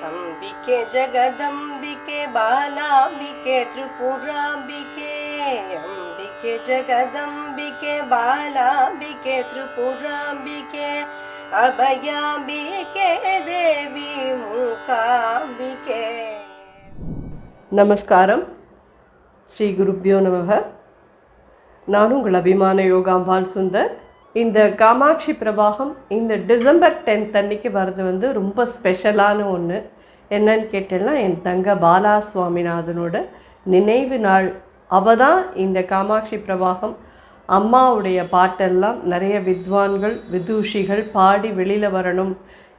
അംബിക്കെ ജഗദംബിക്കെ ബാലാംബിക്കെ ത്രിപുരാംബിക്കെ അംബിക്കെ ജഗദംബിക്കെ ബാലാംബിക്കെ ത്രിപുരാംബിക്കെ അഭയാംബിക്കെ ദേവി മൂകാംബികെ നമസ്കാരം ശ്രീ ഗുരുഭ്യോ നമ ನಾನು അഭിമാന യോഗാംബാൽ സുന്ദർ இந்த காமாட்சி பிரவாகம் இந்த டிசம்பர் டென்த் அன்னைக்கு வர்றது வந்து ரொம்ப ஸ்பெஷலான ஒன்று என்னன்னு கேட்டேன்னா என் தங்க பாலா சுவாமிநாதனோட நினைவு நாள். அவ தான் இந்த காமாட்சி பிரவாகம். அம்மாவுடைய பாட்டெல்லாம் நிறைய வித்வான்கள் விதூஷிகள் பாடி வெளியில் வரணும்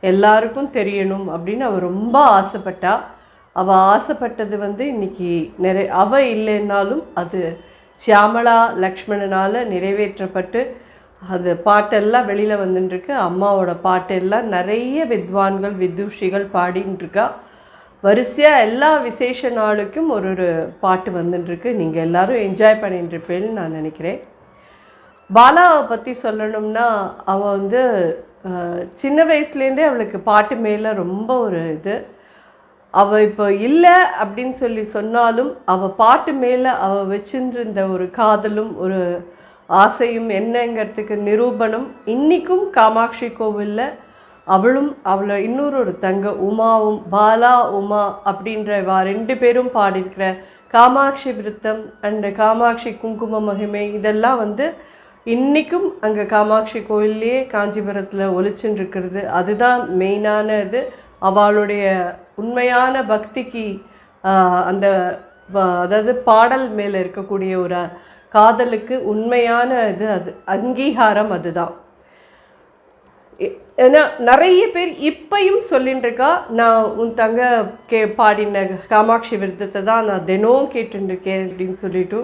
எல்லாருக்கும் தெரியணும் அப்படின்னு அவ ரொம்ப ஆசைப்பட்டா. அவள் ஆசைப்பட்டது வந்து இன்னைக்கு நிறை அவ இல்லைன்னாலும் அது சியாமளா லக்ஷ்மணனால் நிறைவேற்றப்பட்டு அது பாட்டெல்லாம் வெளியில் வந்துட்டுருக்கு அம்மாவோட பாட்டெல்லாம் நிறைய வித்வான்கள் வித்யூஷிகள் பாடின்ட்டுருக்கா வரிசையாக எல்லா விசேஷ நாளுக்கும் ஒரு ஒரு பாட்டு வந்துட்டுருக்கு நீங்கள் எல்லோரும் என்ஜாய் பண்ணிட்டுருப்பேன்னு நான் நினைக்கிறேன். பாலாவை பற்றி சொல்லணும்னா அவள் வந்து சின்ன வயசுலேருந்தே அவளுக்கு பாட்டு மேலே ரொம்ப ஒரு இது. அவள் இப்போ இல்லை அப்படின்னு சொல்லி சொன்னாலும் அவள் பாட்டு மேலே அவள் வச்சுருந்த ஒரு காதலும் ஒரு ஆசையும் என்னங்கிறதுக்கு நிரூபணம் இன்றைக்கும் காமாட்சி கோவிலில். அவளும் அவளை இன்னொரு ஒரு தங்க உமாவும் பாலா உமா அப்படின்ற வா ரெண்டு பேரும் பாடியிருக்கிற காமாட்சி விருத்தம் அண்டு காமாட்சி குங்கும மகிமை இதெல்லாம் வந்து இன்றைக்கும் அங்கே காமாட்சி கோயில்லையே காஞ்சிபுரத்தில் ஒலிச்சுன்னு இருக்கிறது அதுதான் மெயினான இது அவளுடைய உண்மையான பக்திக்கு அந்த அதாவது பாடல் மேலே இருக்கக்கூடிய ஒரு காதலுக்கு உண்மையான இது அது அங்கீகாரம் அதுதான். எ- ஏன்னா நிறைய பேர் இப்பையும் சொல்லிட்டு இருக்கா நான் உன் தங்க கே பாடின காமாட்சி விருதத்தை தான் நான் தினம் கேட்டுருக்கேன் அப்படின்னு சொல்லிட்டு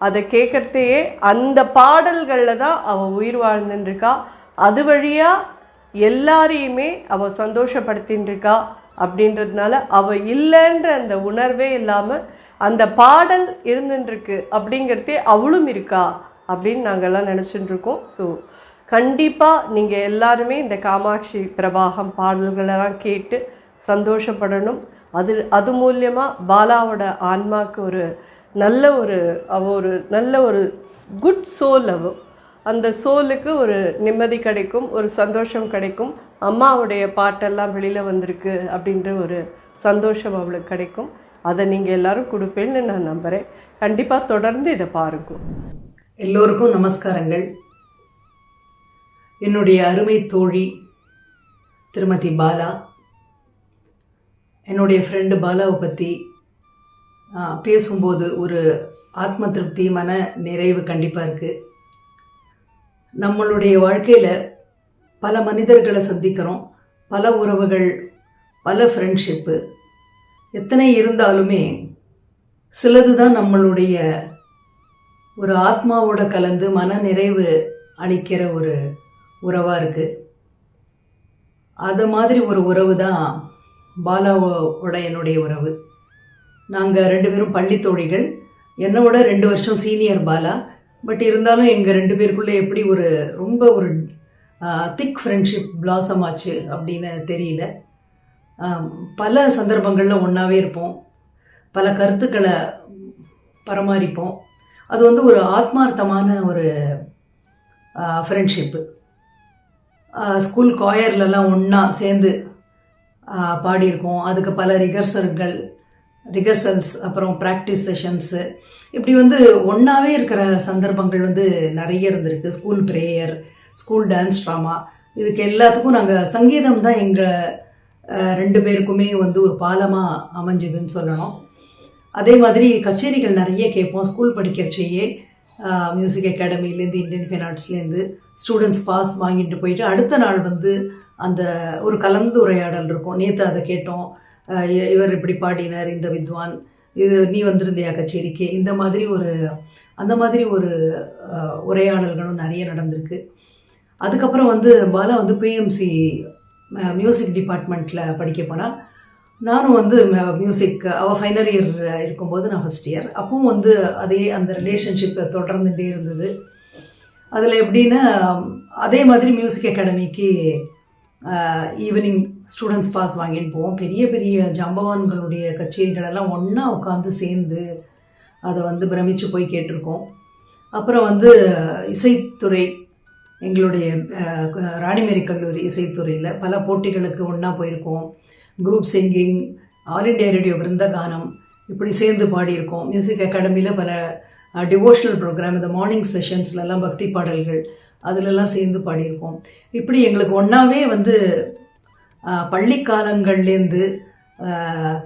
அதை கேட்குறதையே அந்த பாடல்களில் தான் அவள் உயிர் வாழ்ந்துட்டுருக்கா அது வழியாக எல்லாரையுமே அவள் சந்தோஷப்படுத்தின்னு இருக்கா அப்படின்றதுனால அவள் இல்லைன்ற அந்த உணர்வே இல்லாமல் அந்த பாடல் இருந்துருக்கு அப்படிங்கிறதே அவளும் இருக்கா அப்படின்னு நாங்கள்லாம் நினச்சிட்டு இருக்கோம் ஸோ கண்டிப்பாக நீங்கள் எல்லாருமே இந்த காமாட்சி பிரபாகம் பாடல்களெல்லாம் கேட்டு சந்தோஷப்படணும். அது அது மூலியமாக பாலாவோட ஆன்மாவுக்கு ஒரு நல்ல ஒரு அவ ஒரு நல்ல ஒரு குட் சோல் அவ. அந்த சோலுக்கு ஒரு நிம்மதி கிடைக்கும் ஒரு சந்தோஷம் கிடைக்கும். அம்மாவுடைய பாட்டெல்லாம் வெளியில் வந்திருக்கு அப்படின்ற ஒரு சந்தோஷம் அவளுக்கு கிடைக்கும். அதை நீங்கள் எல்லாரும் கொடுப்பேன்னு நான் நம்புகிறேன் கண்டிப்பாக தொடர்ந்து இதை பாருங்க. எல்லோருக்கும் நமஸ்காரங்கள். என்னுடைய அருமை தோழி திருமதி பாலா என்னுடைய ஃப்ரெண்டு பாலாவை பற்றி பேசும்போது ஒரு ஆத்ம திருப்தி மன நிறைவு கண்டிப்பாக இருக்குது நம்மளுடைய வாழ்க்கையில் பல மனிதர்களை சந்திக்கிறோம். பல உறவுகள் பல ஃப்ரெண்ட்ஷிப்பு எத்தனை இருந்தாலுமே சிலது தான் நம்மளுடைய ஒரு ஆத்மாவோட கலந்து மன நிறைவு அளிக்கிற ஒரு உறவாக இருக்குது அது மாதிரி ஒரு உறவு தான் பாலாவோட என்னுடைய உறவு. நாங்கள் ரெண்டு பேரும் பள்ளி தோழிகள். என்னை விட ரெண்டு வருஷம் சீனியர் பாலா. பட் இருந்தாலும் எங்கள் ரெண்டு பேருக்குள்ளே எப்படி ஒரு ரொம்ப ஒரு திக் ஃப்ரெண்ட்ஷிப் பிளாசம் ஆச்சு அப்படின்னு தெரியல. பல சந்தர்ப்பங்களில் ஒன்றாவே இருப்போம். பல கருத்துக்களை பராமரிப்போம். அது வந்து ஒரு ஆத்மார்த்தமான ஒரு ஃப்ரெண்ட்ஷிப்பு ஸ்கூல் காயர்லலாம் ஒன்றா சேர்ந்து பாடியிருக்கோம். அதுக்கு பல ரிகர்சல்கள் ரிகர்சல்ஸ் அப்புறம் ப்ராக்டிஸ் செஷன்ஸு இப்படி வந்து ஒன்றாவே இருக்கிற சந்தர்ப்பங்கள் வந்து நிறைய இருந்திருக்கு. School prayer school dance drama இதுக்கு எல்லாத்துக்கும் நாங்கள் சங்கீதம் தான் எங்கள் ரெண்டு பேருக்குமே வந்து ஒரு பாலமாக அமைஞ்சுதுன்னு சொல்லணும். அதே மாதிரி கச்சேரிகள் நிறைய கேட்போம். ஸ்கூல் படிக்கிறச்சேயே மியூசிக் அகாடமிலேருந்து இந்தியன் ஃபைன் ஆர்ட்ஸ்லேருந்து ஸ்டூடெண்ட்ஸ் பாஸ் வாங்கிட்டு போயிட்டு அடுத்த நாள் வந்து அந்த ஒரு கலந்துரையாடல் இருக்கும். நேற்று அதை கேட்டோம். இ- இவர் இப்படி பாடினார் இந்த வித்வான். இது நீ வந்திருந்தியா கச்சேரிக்கு? இந்த மாதிரி ஒரு அந்த மாதிரி ஒரு உரையாடல்களும் நிறைய நடந்திருக்கு. அதுக்கப்புறம் வந்து பாலா வந்து பிஎம்சி மியூசிக் டிபார்ட்மெண்ட்டில் படிக்க போனால் நானும் வந்து மியூசிக் அவள் ஃபைனல் இயர் இருக்கும்போது நான் ஃபஸ்ட் இயர் அப்பவும் வந்து அதே அந்த ரிலேஷன்ஷிப் தொடர்ந்துகிட்டே இருந்தது. அதில் எப்படின்னா அதே மாதிரி மியூசிக் அகாடமிக்கு ஈவினிங் ஸ்டூடெண்ட்ஸ் பாஸ் வாங்கிட்டு போவோம். பெரிய பெரிய ஜம்பவான்களுடைய கச்சேரிகளெல்லாம் ஒன்றா உட்காந்து சேர்ந்து அதை வந்து பிரமிச்சு போய் கேட்டிருக்கோம். அப்புறம் வந்து இசைத்துறை எங்களுடைய ராணிமேரி கல்லூரி இசைத்துறையில் பல போட்டிகளுக்கு ஒன்றா போயிருக்கோம். Group singing all India radio விருந்தகானம் இப்படி சேர்ந்து பாடியிருக்கோம். மியூசிக் அகாடமியில் பல டிவோஷனல் ப்ரோக்ராம் இந்த மார்னிங் செஷன்ஸ்லலாம் பக்தி பாடல்கள் அதிலெல்லாம் சேர்ந்து பாடியிருக்கோம். இப்படி எங்களுக்கு ஒன்றாவே வந்து பள்ளி காலங்கள்லேருந்து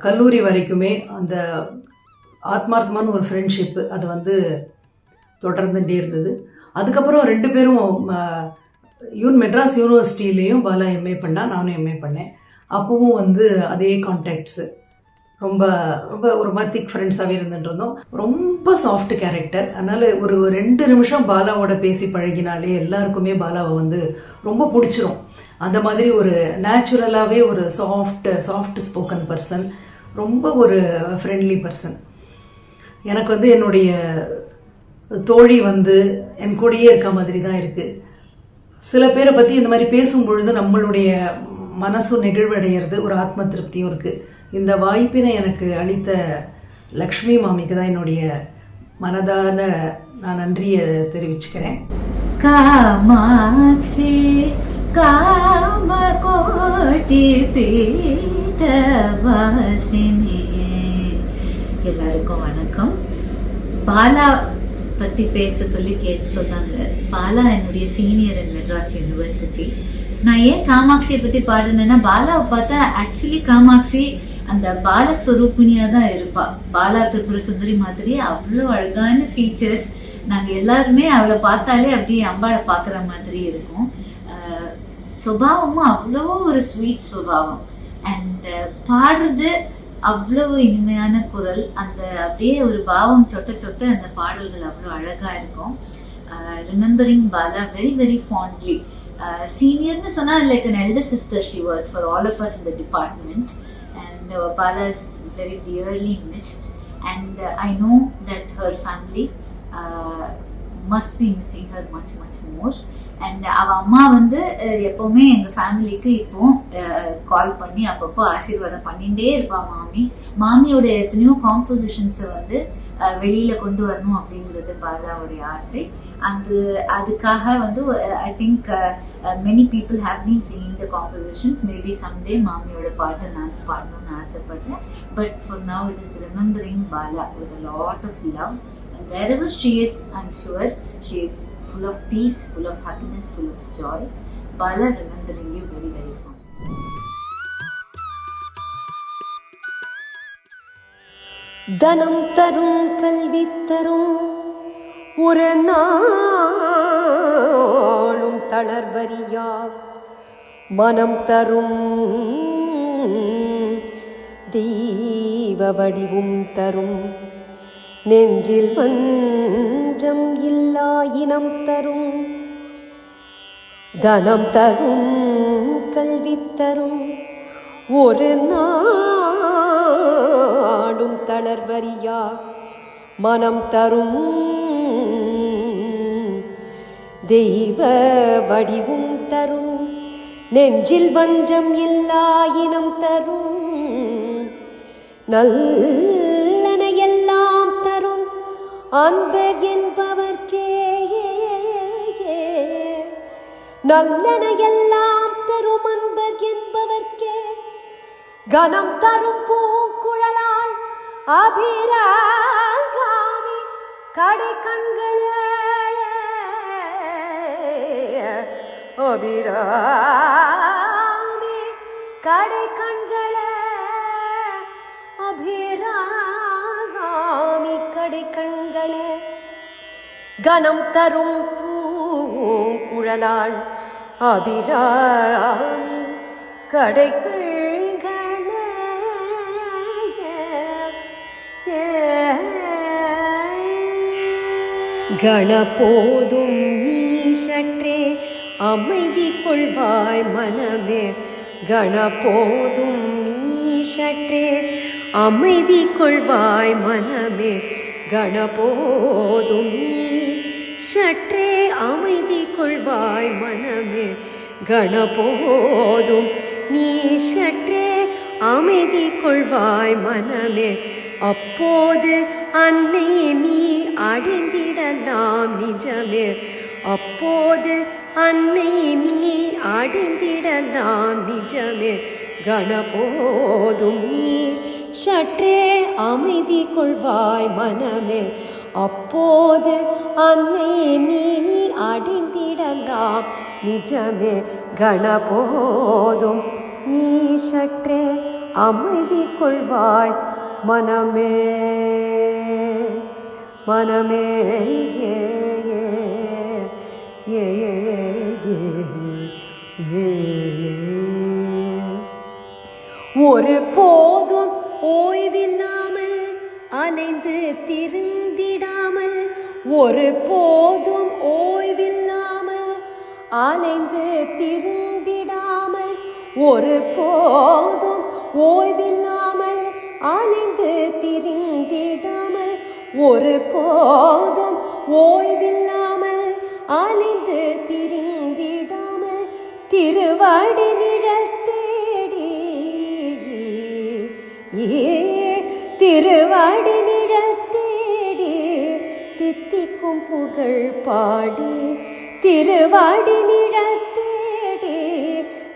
கல்லூரி வரைக்குமே அந்த ஆத்மார்த்தமான ஒரு ஃப்ரெண்ட்ஷிப்பு அது வந்து தொடர்ந்துகிட்டே இருந்தது. அதுக்கப்புறம் ரெண்டு பேரும் யூன் மெட்ராஸ் யூனிவர்சிட்டிலேயும் பாலா எம்ஏ பண்ணா நானும் எம்ஏ பண்ணேன். அப்பவும் வந்து அதே கான்டாக்ட்ஸு ரொம்ப ரொம்ப ஒரு மாதிரி திக் ஃப்ரெண்ட்ஸாகவே இருந்துட்டு இருந்தோம். ரொம்ப சாஃப்ட் கேரக்டர் அதனால் ஒரு ஒரு ரெண்டு நிமிஷம் பாலாவோட பேசி பழகினாலே எல்லாருக்குமே பாலாவை வந்து ரொம்ப பிடிச்சிரும். அந்த மாதிரி ஒரு நேச்சுரலாகவே ஒரு சாஃப்ட் சாஃப்ட் ஸ்போக்கன் பர்சன் ரொம்ப ஒரு ஃப்ரெண்ட்லி பர்சன் எனக்கு வந்து என்னுடைய தோழி வந்து என் கூடயே இருக்க மாதிரி தான் இருக்குது சில பேரை பற்றி இந்த மாதிரி பேசும் பொழுது நம்மளுடைய மனசும் நெகிழ்வடைகிறது ஒரு ஆத்ம திருப்தியும் இருக்குது இந்த வாய்ப்பினை எனக்கு அளித்த லக்ஷ்மி மாமிக்கு தான் என்னுடைய மனதான நான் நன்றியை தெரிவிச்சுக்கிறேன். காமாட்சி காமகோட்டி பீட்டவாசினி எல்லாருக்கும் வணக்கம். பாலா பற்றி பேச சொல்லி கேட்டு சொன்னாங்க. பாலா என்னுடைய சீனியர் இன் மெட்ராஸ் யூனிவர்சிட்டி நான் ஏன் காமாட்சியை பற்றி பாடுனேன்னா பாலாவை பார்த்தா ஆக்சுவலி காமாட்சி அந்த பாலஸ்வரூபிணியா தான் இருப்பா. பாலா திரிபுர சுந்தரி மாதிரி அவ்வளோ அழகான ஃபீச்சர்ஸ் நாங்கள் எல்லாருமே அவளை பார்த்தாலே அப்படியே அம்பாளை பார்க்குற மாதிரி இருக்கும். சுபாவமும் அவ்வளோ ஒரு ஸ்வீட் சுபாவம். அண்ட் பாடுறது அவ்வளவு இனிமையான குரல் அந்த அப்படியே ஒரு பாவம் சொட்ட சொட்ட அந்த பாடல்கள் அவ்வளோ அழகா இருக்கும். Remembering Bala very very fondly சீனியர்னு சொன்னால் like an elder sister she was for all of us இந்த department and Bala is very dearly missed and I know that her family must be missing her much much more and அவ அம்மா வந்து எப்போவுமே எப்பவுமே எங்க ஃபேமிலிக்கு இப்போ கால் பண்ணி அப்பப்போ ஆசீர்வாதம் பண்ணிட்டே இருப்பா மாமி. மாமியோட எத்தனையோ காம்போசிஷன்ஸை வந்து வெளியில் வெளியில கொண்டு வரணும் அப்படிங்கிறது பாலாவுடைய ஆசை. அது அதுக்காக வந்து I think many people have been singing the compositions maybe someday மாமியோட பாட்டை நான் பாடணும்னு ஆசைப்படுறேன். But for now it is remembering Bala with a lot of love and ever she is I'm sure she is full of peace full of happiness full of joy Bala remembering you very very fond தனம் தரும் கல்வி தரும் ஒரு நாள் தளர்வரியா மனம் தரும் தெய்வ வடிவும் தரும். நெஞ்சில் வஞ்சம் இல்லா இனம் தரும். தனம் தரும் கல்வி தரும். ஒரு நாடும் தளர்வரியா மனம் தரும் தெய்வ வடிவும் தரும். நெஞ்சில் வஞ்சம் இல்லாயினம் தரும். நல்லன எல்லாம் தரும். அன்பர் என்பவர்க்கே நல்லன எல்லாம் தரும் அன்பர் என்பவர்க்கே. கனம் தரும் பூங்குழலாள் அபிரால் காமி கடை கண்களே அபிராமி கடை கண்களே அபிராமி கடை கண்களே கனம் தரும் பூங்குழலாள் அபிராமி கடை கடைகள்களே கணபோதும் நீ சற்றே அமைதி கொள்வாய் மனமே. கணபோதும் நீ சற்றே. அமைதி கொள்வாய் மனமே. கணபோதும் நீ சற்றே. அமைதி கொள்வாய் மனமே. கணபோதும் நீ சற்றே. அமைதி கொள்வாய் மனமே. அப்போது அன்னை நீ அடைந்திடலாம் நிஜமே. அப்போது அன்னை நீ அடைந்திடலாம் நிஜமே. கணபோதும் நீ சற்றே அமைதி கொள்வாய் மனமே. அப்போது அன்னை நீ அடைந்திடலாம் நிஜமே. கணபோதும் நீ சற்றே அமைதி கொள்வாய் மனமே. மனமே ஏ ஒரு போதும் ஓய்வில்லாமல் அலைந்து திருந்திடாமல் ஒரு போதும் ஓய்வில்லாமல் அலைந்து திருந்திடாமல் ஒரு போதும் ஓய்வில்லாமல் அலைந்து திரிந்திடாமல் ஒரு போதும் ஓய்வில்லாமல் அலைந்து திரிந்திடாமல் திருவாடி நிழல் தேடி. ஏ திருவாடி நிழல் தேடி தித்திக்கும் புகழ் பாடி. திருவாடி நிழல் தேடி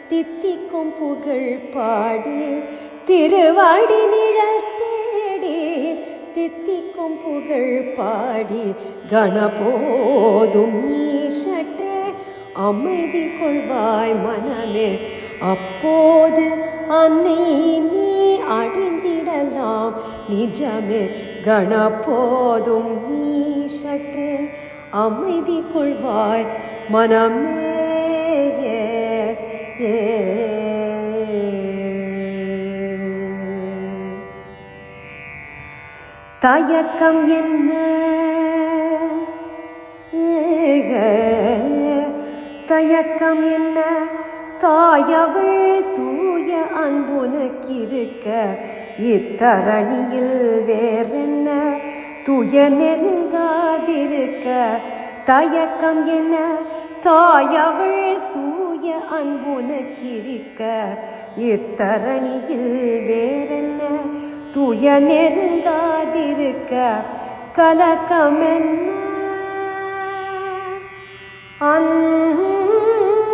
தித்திக்கும் புகழ் பாடி. திருவாடி நிழல் தித்திக்கும் புகழ் பாடி கணபோதும் நீ அமைதி கொள்வாய் மனமே அப்போது அன்னை நீ அடைந்திடலாம் நிஜமே கணபோதும் நீ சற்றே அமைதி கொள்வாய் மனமே ஏ, தயக்கம் என்ன? தயக்கம் என்ன? தாயவள் தூய அன்புனக்கிருக்க இத்தரணியில் வேறென்ன? துய நெருங்காதிருக்க தயக்கம் என்ன? தாயவள் தூய அன்புனக்கிருக்க இத்தரணியில் வேறென்ன? துய நெருங்காதிருக்க கலக்கம் என்ன அன்னே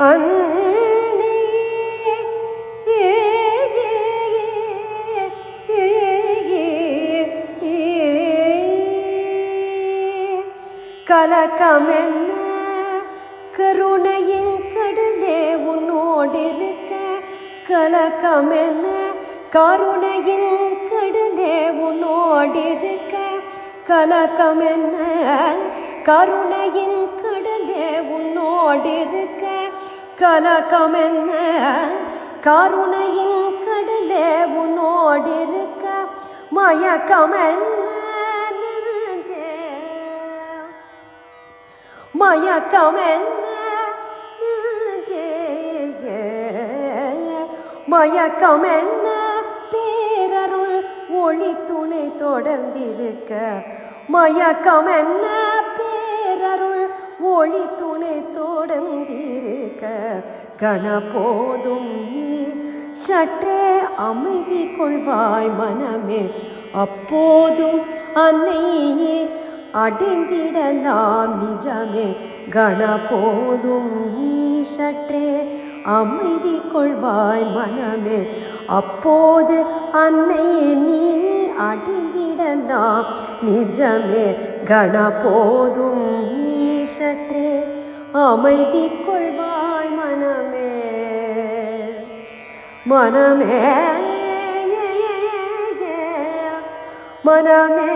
அன்னே கலக்கமென்ன கருணையின் கடலே உன்னோடிருக்க. கலக்கமென்ன? கருணையின் கடலே உன்னோடிருக்க. கலக்கமென்ன? கருணையின் கடலே உன்னோடிருக்க. மயக்கமென்ன மயக்கமென்ன? மயக்கமென்ன பேரருள் ஒளி துணை தொடர்ந்திருக்க? மயக்கமென்ன பேரருள் ஒளி துணை தொடர்ந்திருக்க? கணபோதும் நீ சற்றே அமைதி கொள்வாய் மனமே. அப்போதும் அன்னையே அடைந்திடலாம் நிஜமே. கணபோதும் நீ சற்றே அமைதி கொள்வாய் மனமே. அப்போது அன்னையே நீ அடைந்திடலாம். நிஜமே கணபோதும் நீ சற்றே அமைதி கொள்வாய் மனமே. மனமே மனமே